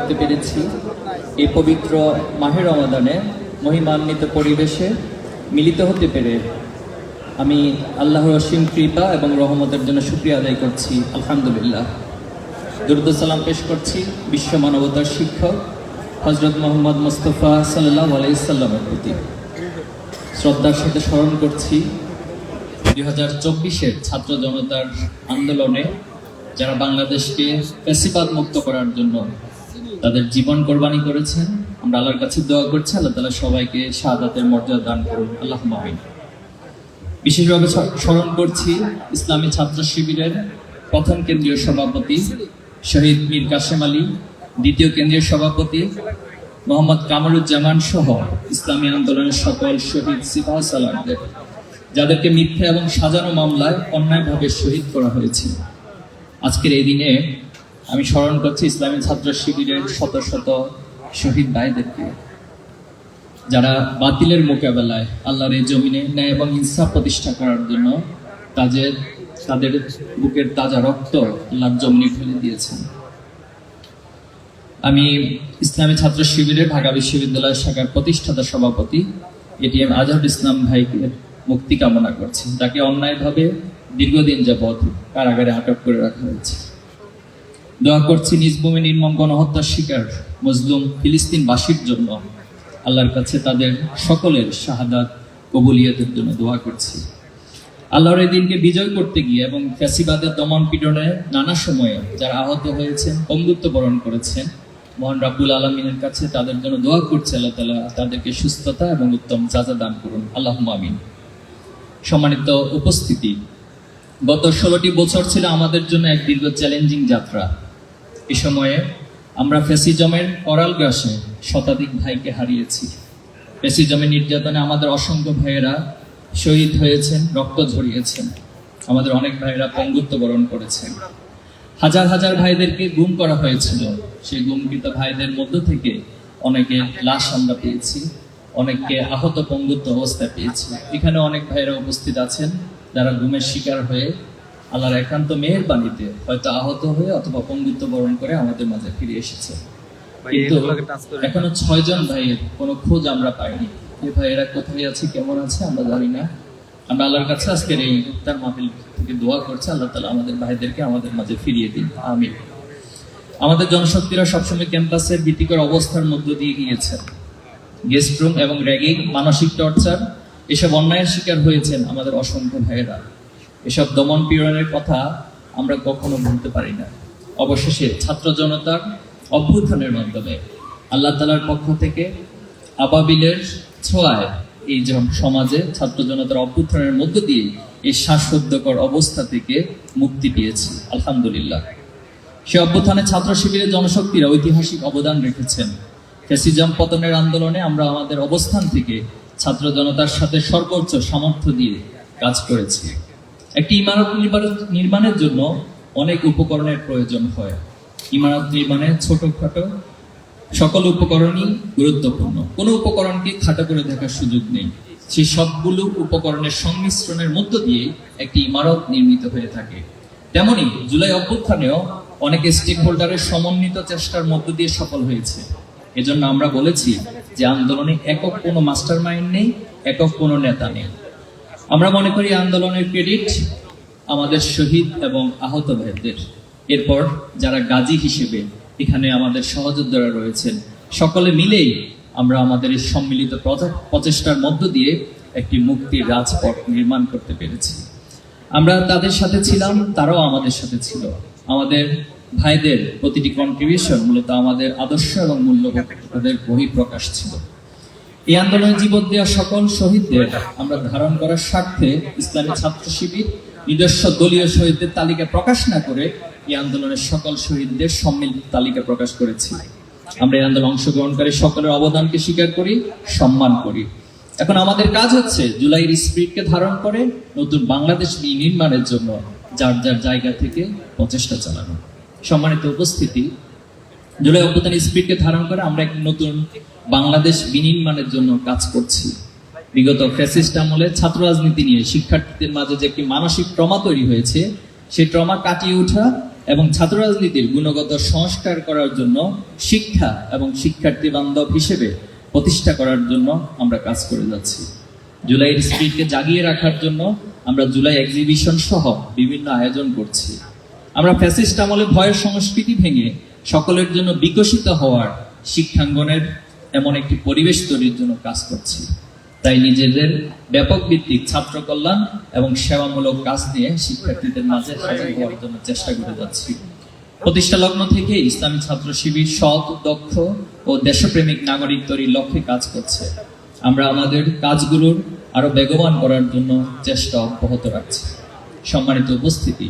করতে পেরেছি। এই পবিত্র মাহের রমাদানে মহিমান্বিত পরিবেশে মিলিত হতে পেরে আমি আল্লাহর অসীম কৃপা এবং রহমতের জন্য শুক্রিয়া আদায় করছি। আলহামদুলিল্লাহ। দুরুদ সালাম পেশ করছি বিশ্ব মানবতার শিক্ষক হজরত মোহাম্মদ মুস্তফা সাল্লাহ আলাইসাল্লামের প্রতি। শ্রদ্ধার সাথে স্মরণ করছি, দুই হাজার চব্বিশের ছাত্র জনতার আন্দোলনে যারা বাংলাদেশকে ফেসিবাদ মুক্ত করার জন্য তাদের জীবন কোরবানি করেছেন। আমরা আল্লাহর কাছে দোয়া করছি, আল্লাহ তালা সবাইকে শাহাদাতের মর্যাদা দান করুন। আল্লাহ মামিন বিশেষভাবে স্মরণ করছি ইসলামী ছাত্র শিবিরের প্রথম কেন্দ্রীয় সভাপতি শহীদ মীর কাশেম আলী, দ্বিতীয় কেন্দ্রীয় সভাপতি মোহাম্মদ কামরুজ্জামান সহ ইসলামী আন্দোলনের সকল শহীদ সিপাহ সালারদের যাদেরকে মিথ্যা এবং সাজানো মামলায় অন্যায়ভাবে শহীদ করা হয়েছে। আজকের এই দিনে আমি স্মরণ করছি ইসলামী ছাত্র শিবিরের শত শত শহীদ ভাইদেরকে, যারা বাতিলের মোকাবেলায় আল্লাহর এই জমিনে ন্যায় এবং ইনসাফ প্রতিষ্ঠা করার জন্য তাদের তাদের বুকের তাজা রক্ত আল্লাহর জমিনে ফেলে দিয়েছেন। আমি ইসলামী ছাত্র শিবিরের ঢাকা বিশ্ববিদ্যালয় শাখার প্রতিষ্ঠাতা সভাপতি এটিএম আজহার ইসলাম ভাইকে মুক্তি কামনা করছি তাকে অন্যায়ভাবে দীর্ঘদিন যাবৎ কারাগারে আটক করে রাখা হয়েছে। দোয়া করছি নিজ ভূমি নির্মম গণহত্যার শিকার মজলুম ফিলিস্তিনবাসীর জন্য। আল্লাহর কাছে তাদের সকলের শাহাদাত কবুলিয়তের জন্য দোয়া করছি। আল্লাহর এই দিনকে বিজয় করতে গিয়ে এবং ফ্যাসিবাদের দমন পীড়নে নানা সময়ে যারা আহত হয়েছেন, বন্ধুত্ব বরণ করেছেন, মহান রাব্বুল আলমিনের কাছে তাদের জন্য দোয়া করছে, আল্লাহ তালা তাদেরকে সুস্থতা এবং উত্তম যাজা দান করুন। আল্লাহ আমিন। সম্মানিত উপস্থিতি, গত ষোলোটি বছর ছিল আমাদের জন্য এক দীর্ঘ চ্যালেঞ্জিং যাত্রা। এ সময়ে আমরা ফেসিজমের করাল গ্রাসে শতাধিক ভাইকে হারিয়েছি। ফেসিজমের নির্যাতনে আমাদের অসংখ্য ভাইয়েরা শহীদ হয়েছেন, রক্ত ঝরিয়েছেন। আমাদের অনেক ভাইয়েরা পঙ্গুত্ব বরণ করেছেন। হাজার হাজার ভাইদেরকে গুম করা হয়েছিল। সেই গুমকৃত ভাইদের মধ্য থেকে অনেকে লাশ আমরা পেয়েছি, অনেককে আহত পঙ্গুত্ব অবস্থায় পেয়েছি। এখানে অনেক ভাইয়েরা উপস্থিত আছেন যারা গুমের শিকার হয়ে আল্লাহর একান্ত মেহেরবাণীতে হয়তো আহত হয়ে অথবা পঙ্গুত্ব বরণ করে আমাদের মাঝে ফিরে এসেছে। কিন্তু এখনও ছয়জন ভাইয়ের কোনো খোঁজ আমরা পাইনি। এই ভাইয়েরা কোথায় আছে কেমন আছে আমরা জানি না। আমরা আল্লাহর কাছে আজকের এই ইফতার মাহফিল থেকে দোয়া করছি আল্লাহ তালা আমাদের ভাইদেরকে আমাদের মাঝে ফিরিয়ে দিন। আমি আমাদের জনশক্তিরা সবসময় ক্যাম্পাসের ভীতিকর অবস্থার মধ্য দিয়ে গিয়েছেন। গেস্ট রুম এবং র্যাগিং মানসিক টর্চার এসব অন্যায়ের শিকার হয়েছেন আমাদের অসংখ্য ভাইয়েরা। এসব দমন পীড়নের কথা আমরা কখনো ভুলতে পারি না। অবশেষে ছাত্র জনতার অভ্যুত্থানের মাধ্যমে আল্লাহ তালার পক্ষ থেকে আবাবিলের ছোঁয়ায় এই সমাজে ছাত্র জনতার অভ্যুত্থানের মধ্য দিয়ে এই শ্বাসরুদ্ধকর অবস্থা থেকে মুক্তি পেয়েছি, আলহামদুলিল্লাহ। সে অভ্যুত্থানে ছাত্র শিবিরের জনশক্তিরা ঐতিহাসিক অবদান রেখেছেন। ফ্যাসিজম পতনের আন্দোলনে আমরা আমাদের অবস্থান থেকে ছাত্র জনতার সাথে সর্বোচ্চ সামর্থ্য দিয়ে কাজ করেছি। একটি ইমারত নির্মাণ- নির্মাণের জন্য অনেক উপকরণের প্রয়োজন হয়। ইমারত নির্মাণে ছোটখাটো সকল উপকরণই গুরুত্বপূর্ণ। কোনো উপকরণকে খাটো করে দেখার সুযোগ নেই। সেই সবগুলো উপকরণের সংমিশ্রণের মধ্য দিয়ে একটি ইমারত নির্মিত হয়ে থাকে। তেমনি জুলাই অভ্যুত্থানেও অনেক স্টেক হোল্ডারের সমন্বিত চেষ্টার মধ্য দিয়ে সফল হয়েছে। এজন্য আমরা বলেছি যে আন্দোলনে একক কোনো মাস্টার মাইন্ড নেই, একক কোনো নেতা নেই। আমরা মনে করি আন্দোলনের ক্রেডিট আমাদের শহীদ এবং আহত ভাইদের। এরপর যারা গাজী হিসেবে এখানে আমাদের সহযোদ্ধারা রয়েছেন, সকলে মিলেই আমরা আমাদের এই সম্মিলিত প্রচেষ্টার মধ্য দিয়ে একটি মুক্তির রাজপথ নির্মাণ করতে পেরেছি। আমরা তাদের সাথে ছিলাম, তারাও আমাদের সাথে ছিল। আমাদের ভাইদের প্রতিটি কন্ট্রিবিউশন মূলত আমাদের আদর্শ এবং মূল্যবোধের বহিঃপ্রকাশ ছিল। এই আন্দোলনে জীবন দেওয়া সকল শহীদদের আমরা ধারণ করার স্বার্থে ইসলামী ছাত্র শিবির, নিজস্ব দলীয় শহীদদের তালিকা প্রকাশ না করে এই আন্দোলনের সকল শহীদদের সম্মিলিত তালিকা প্রকাশ করেছি। আমরা এই আন্দোলনে অংশগ্রহণকারী সকলের অবদানকে স্বীকার করি, সম্মান করি। এখন আমাদের কাজ হচ্ছে জুলাইয়ের স্পিরিটকে ধারণ করে নতুন বাংলাদেশ নির্মাণের জন্য যার যার জায়গা থেকে প্রচেষ্টা চালানো। সম্মানিত উপস্থিতি, জুলাই অভ্যুত্থান স্পিরিটকে ধারণ করে আমরা এক নতুন বাংলাদেশ বিনির্মাণের জন্য কাজ করছি। বিগত ফ্যাসিস্ট আমলে ছাত্র রাজনীতি নিয়ে শিক্ষার্থীদের মাঝে যে একটি মানসিক ট্রমা তৈরি হয়েছে সেই ট্রমা কাটিয়ে ওঠা এবং ছাত্র রাজনীতির গুণগত সংস্কার করার জন্য শিক্ষা এবং শিক্ষার্থী বান্ধব হিসেবে প্রতিষ্ঠা করার জন্য আমরা কাজ করে যাচ্ছি। জুলাইয়ের স্পিরিটকে জাগিয়ে রাখার জন্য আমরা জুলাই এক্সিবিশন সহ বিভিন্ন আয়োজন করছি। আমরা ফ্যাসিস্ট আমলে ভয়ের সংস্কৃতি ভেঙে সকলের জন্য বিকশিত হওয়ার শিক্ষাঙ্গনের এমন একটি পরিবেশ তৈরির জন্য কাজ করছি। তাই নিজেদের ব্যাপক ভিত্তিক ছাত্র কল্যাণ এবং সেবামূলক কাজ নিয়ে শিক্ষার্থীদের মাঝে হাজার হওয়ার জন্য চেষ্টা করে যাচ্ছি। প্রতিষ্ঠা লগ্ন থেকে ইসলামী ছাত্র শিবির সৎ, দক্ষ ও দেশপ্রেমিক নাগরিক তৈরির লক্ষ্যে কাজ করছে। আমরা আমাদের কাজগুলোর আরও বেগবান করার জন্য চেষ্টা অব্যাহত রাখছি। সম্মানিত উপস্থিতি,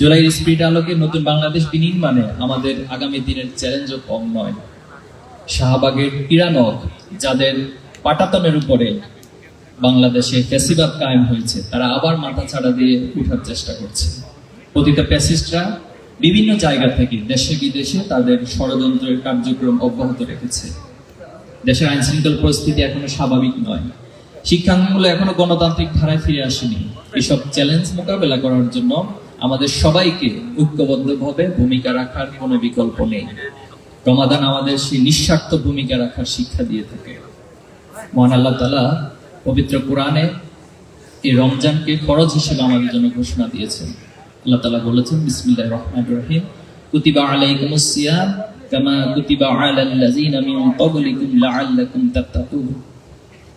জুলাইয়ের স্পিড আলোকে নতুন বাংলাদেশ বিনির্মাণে আমাদের আগামী দিনের চ্যালেঞ্জও কম নয়। শাহবাগের পিরানক যাদের পাটাতনের উপরে বাংলাদেশে ফ্যাসিবাদ কায়েম হয়েছে, তারা আবার মাথা ছাড়া দিয়ে উঠার চেষ্টা করছে। পতিত প্যাসিস্টরা বিভিন্ন জায়গা থেকে দেশে বিদেশে তাদের ষড়যন্ত্রের কার্যক্রম অব্যাহত রেখেছে। দেশের আইন শৃঙ্খলা পরিস্থিতি এখনও স্বাভাবিক নয়। শিক্ষাঙ্গনগুলো এখনও গণতান্ত্রিক ধারায় ফিরে আসেনি। এসব চ্যালেঞ্জ মোকাবেলা করার জন্য আমাদের সবাইকে ঐক্যবদ্ধভাবে ভূমিকা রাখার কোনো বিকল্প নেই। রমাদান আমাদের সেই নিঃস্বার্থ ভূমিকা রাখার শিক্ষা দিয়ে থাকে। মহান আল্লাহ তালা পবিত্র কোরআনে এই রমজানকে ফরজ হিসেবে আমাদের জন্য ঘোষণা দিয়েছেন। আল্লাহ তালা বলেছেন, বিসমিল্লাহির রহমানির রহিম। কুতিবা আলাইকুমুস সিয়াম কামা কুতিবা লাআল্লাকুম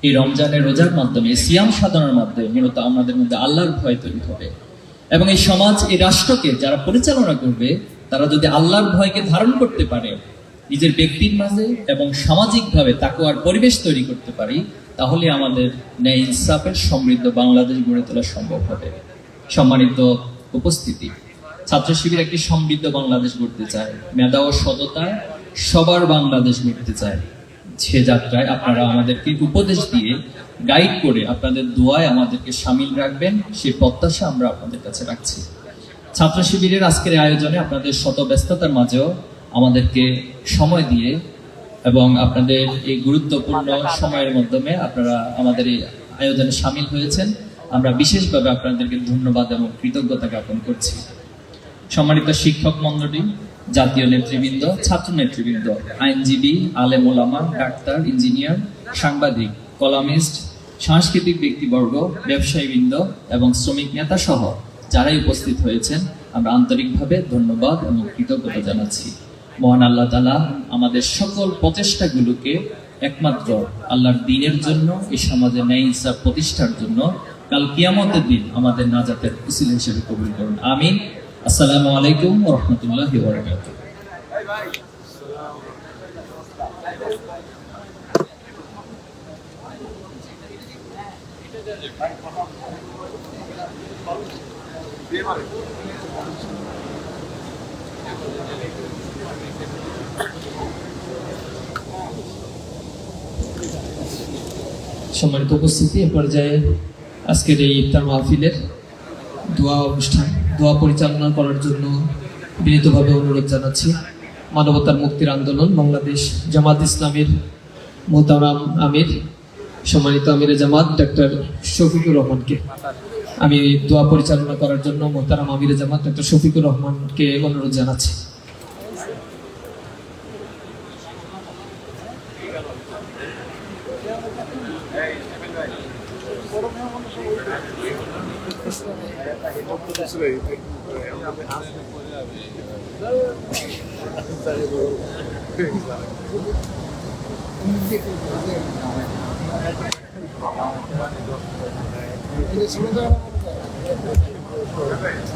এই রমজানের রোজার মাধ্যমে সিয়াম সাধনার মাধ্যমে মূলত আমাদের মধ্যে আল্লাহর ভয় তৈরি হবে। এবং এই সমাজ, এই রাষ্ট্রকে যারা পরিচালনা করবে, তারা যদি আল্লাহর ভয়কে ধারণ করতে পারে নিজের ব্যক্তির মাঝে এবং সামাজিকভাবে তাকুয়ার পরিবেশ তৈরি করতে পারি, তাহলে আমাদের ন্যায় ইনসাফের সমৃদ্ধ বাংলাদেশ গড়ে তোলা সম্ভব হবে। সম্মানিত উপস্থিতি, ছাত্র শিবির একটি সমৃদ্ধ বাংলাদেশ গড়তে চায়। মেধা ও সততায় সবার বাংলাদেশ গড়তে চায়। সে যাত্রায় আপনারা আমাদেরকে উপদেশ দিয়ে গাইড করে আপনাদের দোয়ায় আমাদেরকে সামিল রাখবেন, সেই প্রত্যাশা আমরা আপনাদের কাছে রাখছি। ছাত্র শিবিরের আজকের আয়োজনে আপনাদের শত ব্যস্ততার মাঝেও আমাদেরকে সময় দিয়ে এবং আপনাদের এই গুরুত্বপূর্ণ সময়ের মাধ্যমে আপনারা আমাদের এই আয়োজনে সামিল হয়েছেন। আমরা বিশেষভাবে আপনাদেরকে ধন্যবাদ এবং কৃতজ্ঞতা জ্ঞাপন করছি। সম্মানিত শিক্ষক মন্ডলী জাতীয় নেতৃবৃন্দ ছাত্র নেতৃবৃন্দ আইনজীবী আলেম ওলামা ডাক্তার ইঞ্জিনিয়ার সাংবাদিক কলামিস্ট সাংস্কৃতিক ব্যক্তিবর্গ ব্যবসায়ীবৃন্দ এবং শ্রমিক নেতা সহ যারাই উপস্থিত হয়েছেন আমরা আন্তরিকভাবে ধন্যবাদ এবং কৃতজ্ঞতা জানাচ্ছি। মহান আল্লাহ তালা আমাদের সকল প্রচেষ্টাগুলোকে একমাত্র আল্লাহর দিনের জন্য এই সমাজে ন্যায় ইনসাফ প্রতিষ্ঠার জন্য কাল কিয়ামতের দিন আমাদের নাজাতের উসিল হিসেবে কবুল করুন। আমিন। আসসালামু আলাইকুম রহমতুল্লাহ বারকাতুহ। সম্মানিত উপস্থিতি, এ পর্যায়ে আজকের এই ইফতার মাহফিলের দোয়া অনুষ্ঠান, দোয়া পরিচালনা করার জন্য বিনীতভাবে অনুরোধ জানাচ্ছি। মানবতার মুক্তির আন্দোলন, বাংলাদেশ জামাত ইসলামের মোতারাম আমির, সম্মানিত আমিরে জামাত ডক্টর শফিকুর রহমানকে। আমি দোয়া পরিচালনা করার জন্য মোতারাম আমিরে জামাত ডক্টর শফিকুর রহমানকে অনুরোধ জানাচ্ছি।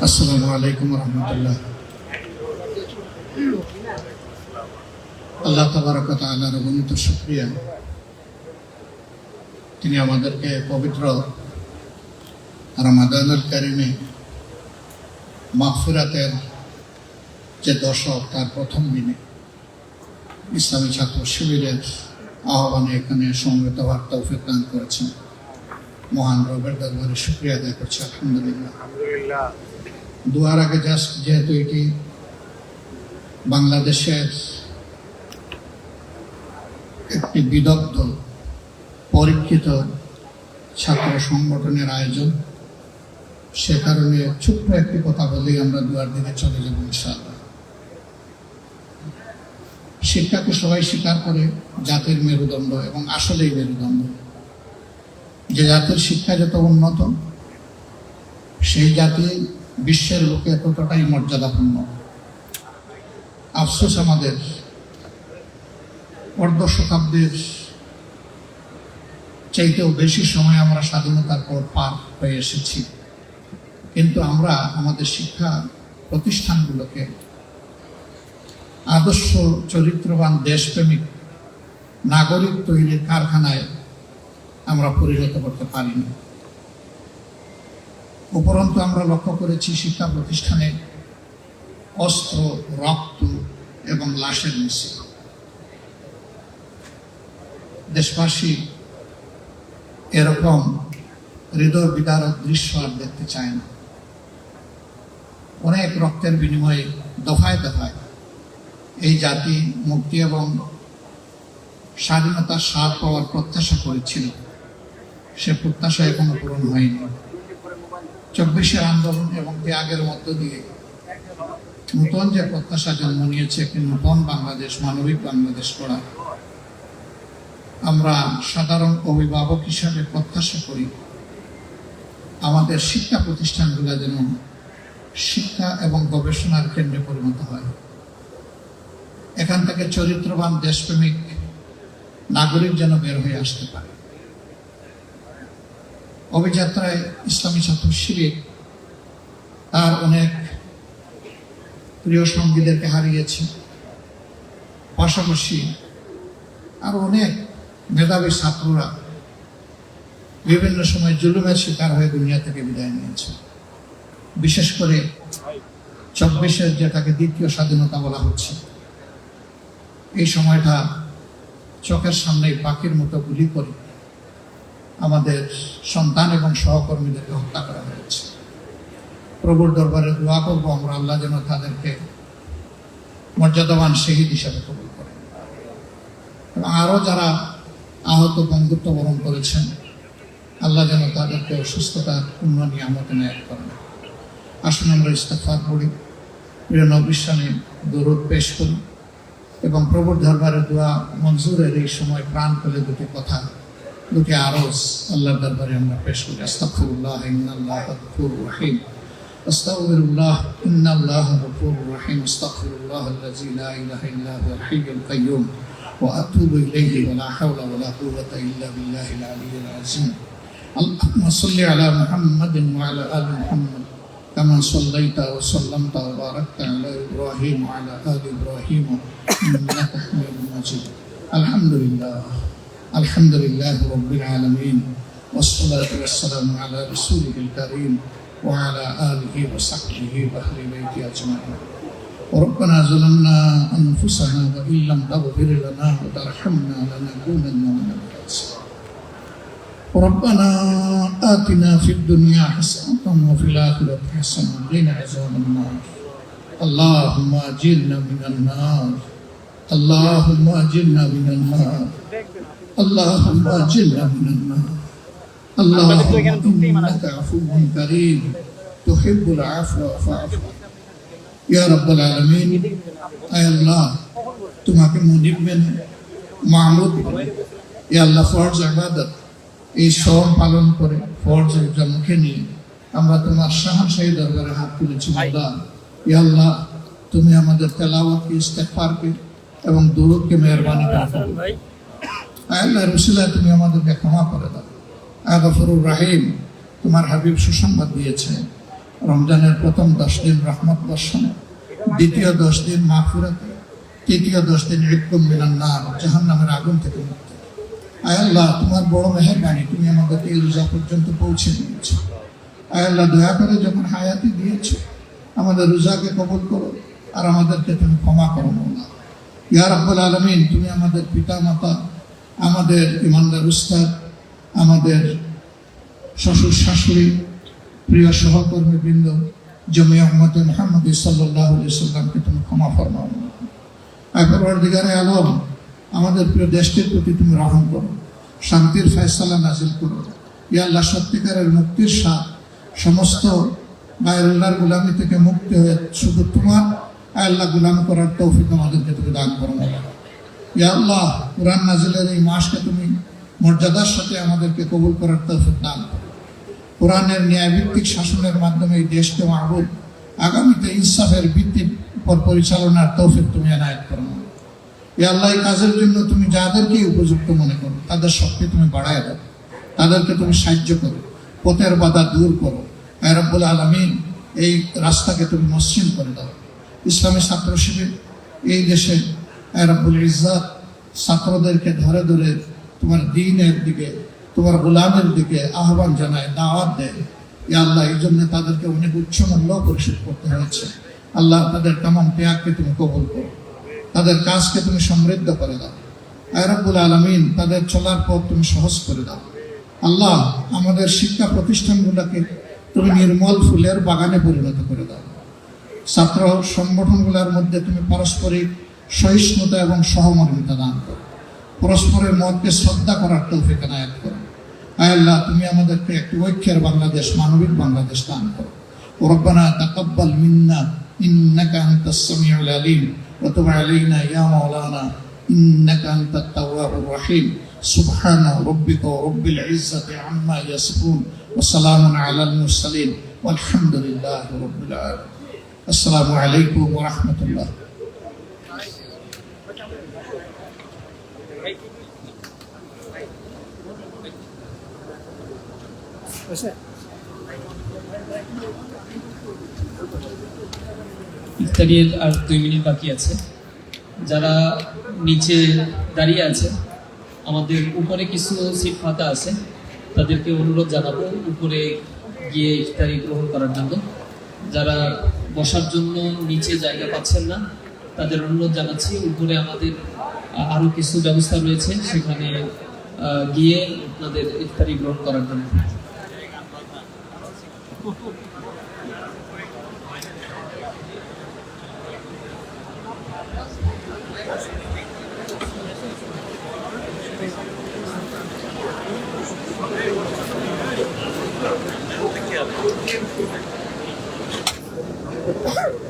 আসসালামু আলাইকুম রহমতুল্লাহ আল্লাহ তাবারক তাআলার অগণিত শুকরিয়া তিনি আমাদেরকে পবিত্র রমাদানুল কারিমে মাগফিরাতের যে দশক তার প্রথম দিনে ইসলামী ছাত্র শিবিরের আহ্বানে এখানে সমবেত হওয়ার তৌফিক দান করেছেন মহান রবের দরবারে শুক্রিয়া আদায় করছি আলহামদুলিল্লাহ। দুয়ার আগে জাস্ট যেহেতু এটি বাংলাদেশের একটি বিদগ্ধ পরীক্ষিত ছাত্র সংগঠনের আয়োজন সে কারণে ছোট্ট একটি কথা বলেই আমরা দুয়ার দিকে চলে যাব ইনশাআল্লাহ। শিক্ষাকে সবাই স্বীকার করে, জাতির মেরুদণ্ড এবং আসলেই মেরুদণ্ড। যে জাতির শিক্ষা যত উন্নত, সেই জাতি বিশ্বের লোকে ততটাই মর্যাদাপূর্ণ। আফসোস আমাদের অর্ধ শতাব্দীর চাইতেও বেশি সময় আমরা স্বাধীনতার পর পার হয়ে এসেছি। কিন্তু আমরা আমাদের শিক্ষা প্রতিষ্ঠানগুলোকে আদর্শ, চরিত্রবান, দেশপ্রেমিক, নাগরিক তৈরির কারখানায় আমরা পরিণত করতে পারিনি। উপরন্তু আমরা লক্ষ্য করেছি শিক্ষা প্রতিষ্ঠানে অস্ত্র, রক্ত এবং লাশের মিছিল দেশবাসী এরকম হৃদয় বিদারক দৃশ্য আর দেখতে চায় না। অনেক রক্তের বিনিময়ে দফায় দফায় এই জাতি মুক্তি এবং স্বাধীনতার স্বাদ পাওয়ার প্রত্যাশা করেছিল। সে প্রত্যাশা এখনও পূরণ হয়নি। চব্বিশের আন্দোলন এবং ত্যাগের মধ্য দিয়ে নূতন যে প্রত্যাশা জন্ম নিয়েছে, একটি নূতন বাংলাদেশ, মানবিক বাংলাদেশ করা আমরা সাধারণ অভিভাবক হিসাবে প্রত্যাশা করি, আমাদের শিক্ষা প্রতিষ্ঠানগুলো যেন শিক্ষা এবং গবেষণার কেন্দ্রে পরিণত হয়। এখান থেকে চরিত্রবান দেশপ্রেমিক নাগরিক যেন বের হয়ে আসতে পারে। অভিযাত্রায় ইসলামী ছাত্র শিবির তার অনেক প্রিয় সঙ্গীদেরকে হারিয়েছে। পাশাপাশি আর অনেক মেধাবী ছাত্ররা বিভিন্ন সময় জুলুমের শিকার হয়ে দুনিয়া থেকে বিদায় নিয়েছে। বিশেষ করে চব্বিশের যেটাকে দ্বিতীয় স্বাধীনতা বলা হচ্ছে, এই সময়টা চোখের সামনে পাখির মতো গুলি করে আমাদের সন্তান এবং সহকর্মীদেরকে হত্যা করা হয়েছে। প্রভুর দরবারে দোয়া করব, আমরা আল্লাহ যেন তাদেরকে মর্যাদাবান শহীদ হিসাবে কবুল করেন। এবং আরও যারা আহত বন্ধুত্ব বরণ করেছেন, আল্লাহ যেন তাদেরকে সুস্থতার পূর্ণ নিয়ামত নায়ক করেন আসুন আমরা ইস্তেফার পড়ি প্রিয় নবিশ্বামে দরুদ পেশ করি এবং প্রভুর দরবারে দোয়া মঞ্জুরের এই সময় প্রাণ পেলে দুটি কথা দুটি আরজ আল্লাহর দরবারে আমরা পেশ করি আস্তাগফিরুল্লাহ ইন্নাল্লাহ গফুর রহিম আস্তাগফিরুল্লাহ ইন্নাল্লাহ গফুর রহিম আস্তাগফিরুল্লাহ الذي لا اله الا هو الحي القيوم واتوب اليه ولا حول ولا قوه الا بالله العلي العظيم اللهم صل على محمد وعلى ال محمد كما صليت وسلمت وباركت على إبراهيم وعلى آل إبراهيم إنك حميد مجيد. الحمد لله الحمد لله رب العالمين والصلاة والسلام على رسوله الكريم وعلى آله وصحبه وأهل بيته أجمعين. وربنا ظلمنا أنفسنا وإن لم تغفر لنا وترحمنا لنكونن من الخاسرين. ربنا آتنا في الدنيا حسنة وفي الآخرة حسنة وقنا عذاب النار اللهم أجرنا من النار اللهم أجرنا من النار اللهم أجرنا من النار اللهم إنك عفو كريم تحب العفو فاعف يا رب العالمين أي الله তোমাকে মুনিব মেনে মাহমুদ মেনে এ আল্লাহ ফরজ আবাদত এই সব পালন করে ফরজ মুখে নিয়ে আমরা তোমার শাহাশাহী দরবারে হাত তুলেছি ইয়া আল্লাহ তুমি আমাদের তেলাওয়াতকে ইস্তেগফারকে এবং দুরুদকে মেহরবানি করে আল্লাহ রসুল্লাহ তুমি আমাদেরকে ক্ষমা করে দাও। আগাফরুর রাহিম তোমার হাবিব সুসংবাদ দিয়েছে। রমজানের প্রথম দশ দিন রহমত বর্ষণে দ্বিতীয় দশ দিন মাহফিরাতে তৃতীয় দশ দিন ইকুম নার জাহান নামের আগুন থেকে মুক্তি। আয় আল্লাহ তোমার বড় মেহরবানি তুমি আমাদেরকে এই রোজা পর্যন্ত পৌঁছে দিয়েছ। আল্লাহ দয়া করে যখন হায়াতি দিয়েছ, আমাদের রোজাকে কবুল করো আর আমাদেরকে তুমি ক্ষমা করো না ইয়া রাব্বুল আলামিন, তুমি আমাদের পিতা মাতা আমাদের ইমানদার উস্তাদ, আমাদের শ্বশুর শাশুড়ি, প্রিয় সহকর্মী বৃন্দ জমি আহমদ মোহাম্মদ সাল্লাহ সাল্লামকে তুমি ক্ষমা ফরমাও। একবার দিগারে আলম, আমাদের প্রিয় দেশটির প্রতি তুমি রহম করো, শান্তির ফয়সালা নাজিল করো। ইয়া আল্লাহ, সত্যিকারের মুক্তির স্বাদ সমস্ত আল্লাহর গুলামি থেকে মুক্তি হয়ে শুধু তোমার আল্লাহ গুলাম করার তৌফিক আমাদেরকে তুমি দান করো না। ইয়া আল্লাহ, কোরআন নাজিলের এই মাসকে তুমি মর্যাদার সাথে আমাদেরকে কবুল করার তৌফিক দান করো। কোরআনের ন্যায়ভিত্তিক শাসনের মাধ্যমে এই দেশকে মাহবুব, আগামীতে ইনসাফের ভিত্তির উপর পরিচালনার তৌফিক তুমি এনায়ত করো এ আল্লাহ কাজের জন্য তুমি যাদেরকে উপযুক্ত মনে করো, তাদের শক্তি তুমি বাড়ায় দাও। তাদেরকে তুমি সাহায্য করো। পথের বাধা দূর করো। রব্বুল আলমিন, এই রাস্তাকে তুমি মসৃণ করে দাও। ইসলামী ছাত্র শিবির এই দেশে রব্বুল ইজ্জাত ছাত্রদেরকে ধরে ধরে তোমার দিনের দিকে, তোমার গোলামের দিকে আহ্বান জানায়, দাওয়াত দেয়। এ আল্লাহ, এই জন্য তাদেরকে অনেক উচ্চ মূল্য পরিশোধ করতে হয়েছে। আল্লাহ তাদের তামাম ত্যাগকে তুমি কবুল করো। তাদের কাজকে তুমি সমৃদ্ধ করে দাও। আয়রব্বুল আলমিন, তাদের চলার পথ তুমি সহজ করে দাও। আল্লাহ আমাদের শিক্ষা প্রতিষ্ঠানগুলোকে তুমি নির্মল ফুলের বাগানে পরিণত করে দাও ছাত্র সংগঠনগুলোর মধ্যে তুমি পারস্পরিক সহিষ্ণুতা এবং সহমর্মিতা দান করো পরস্পরের মতকে শ্রদ্ধা করার তৌফিক এনায়ত করো আয় আল্লাহ তুমি আমাদেরকে একটি ঐক্যের বাংলাদেশ মানবিক বাংলাদেশ দান করো ربنا تقبل منا إنك أنت السميع العليم وتب علينا يا مولانا إنك أنت التواب الرحيم سبحان ربك ورب العزة عما يصفون وسلام على المرسلين والحمد لله رب العالمين السلام عليكم ورحمة الله ইফতারির আর দুই মিনিট বাকি আছে যারা নিচে দাঁড়িয়ে আছে আমাদের উপরে কিছু সিট ফাঁকা আছে, তাদেরকে অনুরোধ জানাব উপরে গিয়ে ইফতারি গ্রহণ করার জন্য। যারা বসার জন্য নিচে জায়গা পাচ্ছেন না, তাদের অনুরোধ জানাচ্ছি, উপরে আমাদের আরও কিছু ব্যবস্থা রয়েছে, সেখানে গিয়ে আপনাদের ইফতারি গ্রহণ করার জন্য। Oh!